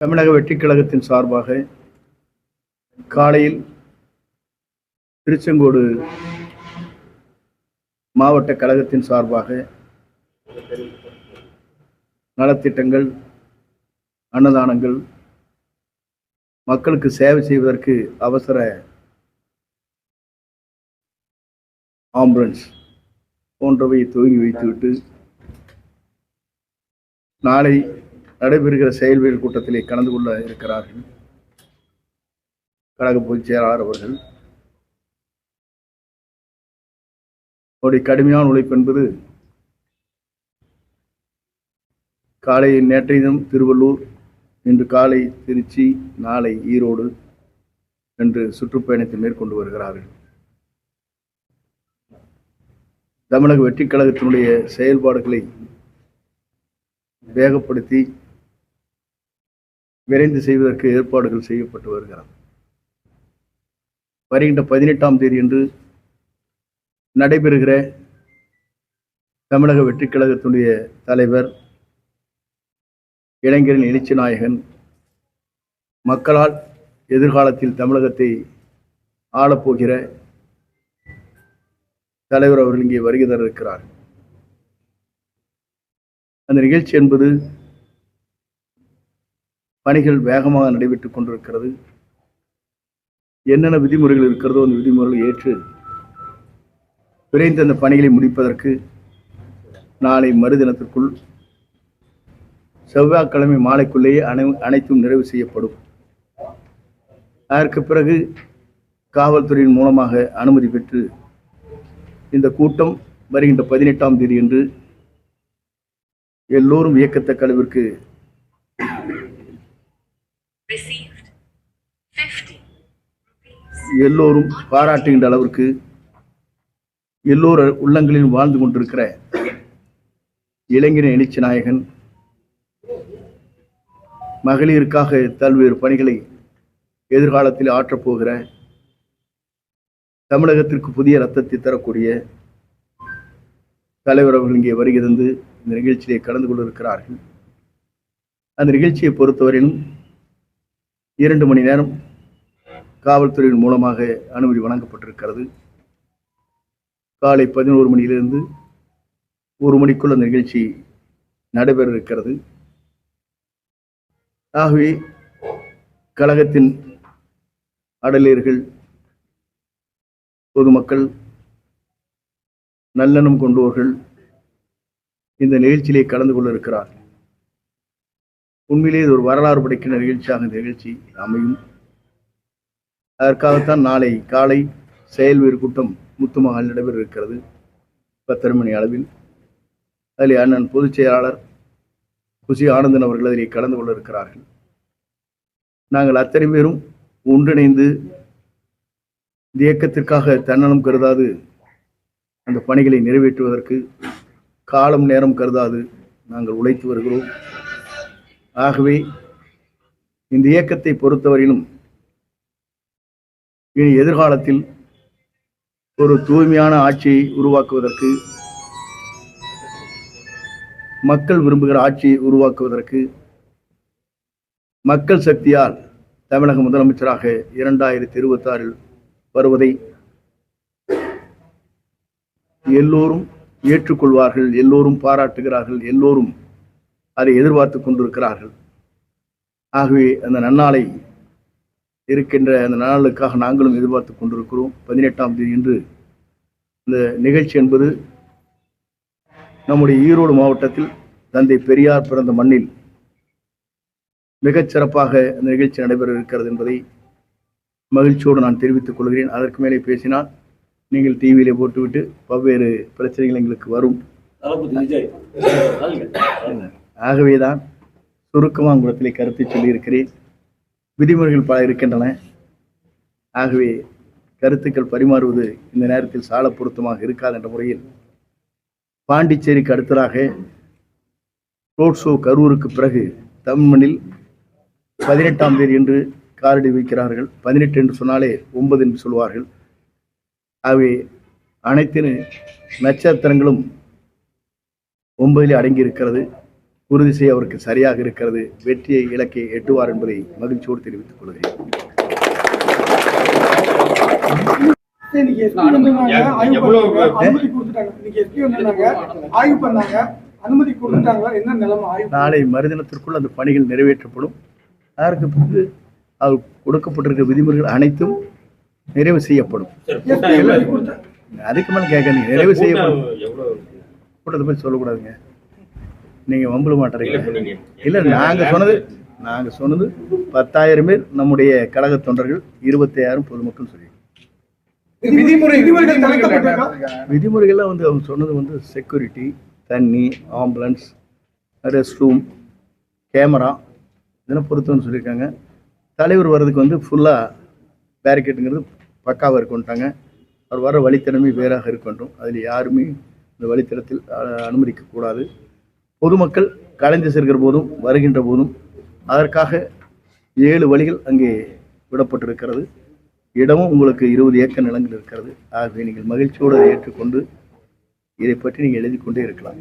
தமிழக வெற்றிக் கழகத்தின் சார்பாக காலையில் திருச்செங்கோடு மாவட்ட கழகத்தின் சார்பாக நலத்திட்டங்கள் அன்னதானங்கள் மக்களுக்கு சேவை செய்வதற்கு அவசர ஆம்புலன்ஸ் போன்றவை துவங்கி வைத்துவிட்டு நாளை நடைபெறுகிற செயல்வியல் கூட்டத்திலே கலந்து கொள்ள இருக்கிறார்கள். கழக பொதுச் செயலாளர் அவர்கள். அவருடைய கடுமையான உழைப்பு என்பது காலை நேற்றைய தினம் திருவள்ளூர் இன்று காலை திருச்சி நாளை ஈரோடு என்று சுற்றுப்பயணத்தை மேற்கொண்டு வருகிறார்கள். தமிழக வெற்றிக் கழகத்தினுடைய செயல்பாடுகளை வேகப்படுத்தி விரைந்து செய்வதற்கு ஏற்பாடுகள் செய்யப்பட்டு வருகிறது. வருகின்ற பதினெட்டாம் தேதி என்று நடைபெறுகிற தமிழக வெற்றிக் கழகத்தினுடைய தலைவர் இளைஞரின் எழுச்சி நாயகன் மக்களால் எதிர்காலத்தில் தமிழகத்தை ஆளப்போகிற தலைவர் அவர்கள் இங்கே வருகை தர இருக்கிறார் அந்த நிகழ்ச்சி என்பது பணிகள் வேகமாக நடைபெற்று கொண்டிருக்கிறது. என்னென்ன விதிமுறைகள் இருக்கிறதோ அந்த விதிமுறைகளை ஏற்று விரைந்து அந்த பணிகளை முடிப்பதற்கு நாளை மறுதினத்திற்குள் செவ்வாய்க்கிழமை மாலைக்குள்ளேயே அனை அனைத்தும் நிறைவு செய்யப்படும். அதற்கு பிறகு காவல்துறையின் மூலமாக அனுமதி பெற்று இந்த கூட்டம் வருகின்ற பதினெட்டாம் தேதி என்று எல்லோரும் வியக்கத்தக்க அளவிற்கு எல்லோரும் பாராட்டுகின்ற அளவிற்கு எல்லோர் உள்ளங்களிலும் வாழ்ந்து கொண்டிருக்கிற இளைஞரின் எழுச்சி நாயகன் மகளிருக்காக பல்வேறு பணிகளை எதிர்காலத்தில் ஆற்றப்போகிற தமிழகத்திற்கு புதிய ரத்தத்தை தரக்கூடிய தலைவர் அவர்கள் இங்கே வருகை தந்து இந்த நிகழ்ச்சியை கலந்து கொண்டிருக்கிறார்கள். அந்த நிகழ்ச்சியை பொறுத்தவரையிலும் இரண்டு மணி நேரம் காவல்துறையின் மூலமாக அனுமதி வழங்கப்பட்டிருக்கிறது. காலை பதினோரு மணியிலிருந்து ஒரு மணிக்குள் அந்த நிகழ்ச்சி நடைபெற இருக்கிறது ஆகவே கழகத்தின் அடலியர்கள் பொதுமக்கள் நல்லெண்ணம் கொண்டோர்கள் இந்த நிகழ்ச்சியிலே கலந்து கொள்ள இருக்கிறார் உண்மையிலே இது ஒரு வரலாறு படைக்கின்ற நிகழ்ச்சியாக இந்த நிகழ்ச்சி அமையும். அதற்காகத்தான் நாளை காலை செயல்வீர் கூட்டம் முத்துமகால் நடைபெற இருக்கிறது பத்தரை மணி அளவில். அதில் அண்ணன் பொதுச் செயலாளர் குஷி ஆனந்தன் அவர்கள் அதில் கலந்து கொள்ள இருக்கிறார்கள் நாங்கள் அத்தனை பேரும் ஒன்றிணைந்து இந்த இயக்கத்திற்காக தன்னலம் கருதாது அந்த பணிகளை நிறைவேற்றுவதற்கு காலம் நேரம் கருதாது நாங்கள் உழைத்து வருகிறோம். ஆகவே இந்த இயக்கத்தை பொறுத்தவரையிலும் இனி எதிர்காலத்தில் ஒரு தூய்மையான ஆட்சியை உருவாக்குவதற்கு மக்கள் விரும்புகிற ஆட்சியை உருவாக்குவதற்கு மக்கள் சக்தியால் தமிழக முதலமைச்சராக இரண்டாயிரத்தி இருபத்தாறில் வருவதை எல்லோரும் ஏற்றுக்கொள்வார்கள் எல்லோரும் பாராட்டுகிறார்கள் எல்லோரும் அதை எதிர்பார்த்து கொண்டிருக்கிறார்கள். ஆகவே அந்த நன்னாளை இருக்கின்ற அந்த நாளுக்காக நாங்களும் எதிர்பார்த்து கொண்டிருக்கிறோம். பதினெட்டாம் தேதி என்று இந்த நிகழ்ச்சி என்பது நம்முடைய ஈரோடு மாவட்டத்தில் தந்தை பெரியார் பிறந்த மண்ணில் மிகச் சிறப்பாக அந்த நிகழ்ச்சி நடைபெற இருக்கிறது என்பதை மகிழ்ச்சியோடு நான் தெரிவித்துக் கொள்கிறேன். அதற்கு மேலே பேசினால் நீங்கள் டிவியிலே போட்டுவிட்டு பல்வேறு பிரச்சனைகள் எங்களுக்கு வரும். ஆகவேதான் சுருக்கமாக உங்களிடத்திலே கருத்தை சொல்லியிருக்கிறேன். விதிமுறைகள் பல இருக்கின்றன. ஆகவே கருத்துக்கள் பரிமாறுவது இந்த நேரத்தில் சால பொருத்தமாக இருக்காது என்ற முறையில் பாண்டிச்சேரிக்கு அடுத்ததாக ரோட் ஷோ கரூருக்கு பிறகு தமிழ்மண்ணில் பதினெட்டாம் தேதி என்று காரடி வைக்கிறார்கள். பதினெட்டு என்று சொன்னாலே ஒன்பது என்று சொல்வார்கள். ஆகவே அனைத்து நட்சத்திரங்களும் ஒன்பதிலே அடங்கி இருக்கிறது உறுதி செய்ய அவருக்கு சரியாக இருக்கிறது. வெற்றியை இலக்கை எட்டுவார் என்பதை மகிழ்ச்சியோடு தெரிவித்துக் கொள்கிறேன். நாளை மறுதினத்திற்குள் அந்த பணிகள் நிறைவேற்றப்படும். அதற்கு பிறகு அது கொடுக்கப்பட்டிருக்க விதிமுறைகள் அனைத்தும் நிறைவு செய்யப்படும். அதுக்கு மேலே கேட்காதீங்க. நிறைவு செய்யப்படும். கூட்டத்தை போய் சொல்லக்கூடாதுங்க. நீங்கள் வம்புல மாட்டறீங்க. இல்லை நாங்கள் சொன்னது நாங்கள் சொன்னது பத்தாயிரம் பேர் நம்முடைய கழக தொண்டர்கள் இருபத்தையாயிரம் பொதுமக்கள் சொல்லி விதிமுறை விதிமுறைகள் தளர்த்தப்பட்டிருக்கா விதிமுறைகள்லாம் வந்து அவங்க சொன்னது வந்து செக்யூரிட்டி தண்ணி ஆம்புலன்ஸ் ரெஸ்ட் ரூம் கேமரா இதெல்லாம் பொருத்தம்னு சொல்லியிருக்காங்க. தலைவர் வர்றதுக்கு வந்து ஃபுல்லாக பேரிகேட்டுங்கிறது பக்காவாக இருக்குன்ட்டாங்க அவர் வர வழித்தடமே வேறாக இருக்கட்டும் அதில் யாருமே இந்த வழித்தடத்தில் அனுமதிக்கக்கூடாது. பொதுமக்கள் கலைந்து செல்கிற போதும் வருகின்ற போதும் அதற்காக ஏழு வழிகள் அங்கே விடப்பட்டிருக்கிறது. இடமும் உங்களுக்கு இருபது ஏக்கர் நிலங்கள் இருக்கிறது. ஆகவே நீங்கள் மகிழ்ச்சியோடு ஏற்றுக்கொண்டு இதை பற்றி நீங்கள் எழுதி கொண்டே இருக்கலாம்.